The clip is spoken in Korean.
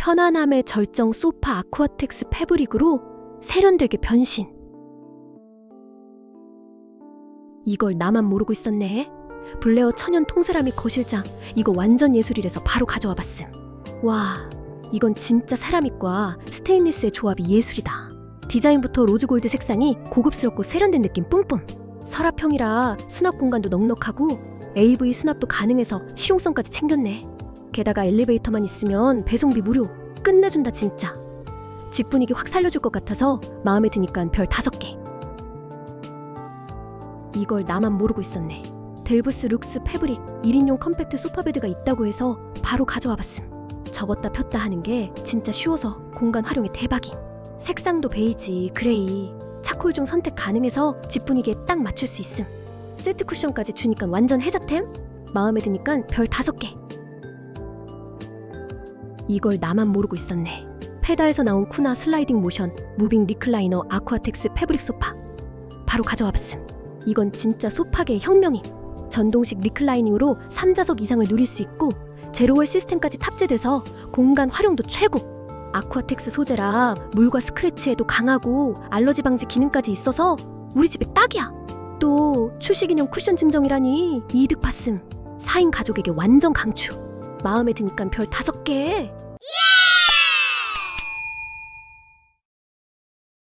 편안함의 절정 소파 아쿠아텍스 패브릭으로 세련되게 변신. 이걸 나만 모르고 있었네. 블레어 천연 통세라믹 거실장 이거 완전 예술이라서 바로 가져와 봤음. 와, 이건 진짜 세라믹과 스테인리스의 조합이 예술이다. 디자인부터 로즈골드 색상이 고급스럽고 세련된 느낌 뿜뿜. 서랍형이라 수납 공간도 넉넉하고 AV 수납도 가능해서 실용성까지 챙겼네. 게다가 엘리베이터만 있으면 배송비 무료. 끝내준다 진짜. 집 분위기 확 살려줄 것 같아서 마음에 드니까 별 다섯 개. 이걸 나만 모르고 있었네. 델브스 룩스 패브릭 1인용 컴팩트 소파 베드가 있다고 해서 바로 가져와 봤음. 접었다 폈다 하는 게 진짜 쉬워서 공간 활용에 대박임. 색상도 베이지, 그레이, 차콜 중 선택 가능해서 집 분위기에 딱 맞출 수 있음. 세트 쿠션까지 주니까 완전 해자템? 마음에 드니까 별 다섯 개. 이걸 나만 모르고 있었네. 페다에서 나온 쿠나 슬라이딩 모션 무빙 리클라이너 아쿠아텍스 패브릭 소파. 바로 가져와 봤음. 이건 진짜 소파계의 혁명임. 전동식 리클라이닝으로 3좌석 이상을 누릴 수 있고 제로월 시스템까지 탑재돼서 공간 활용도 최고. 아쿠아텍스 소재라 물과 스크래치에도 강하고 알러지 방지 기능까지 있어서 우리 집에 딱이야. 또 출시기념 쿠션 증정이라니 이득 봤음. 4인 가족에게 완전 강추. 마음에 드니까 별 다섯 개.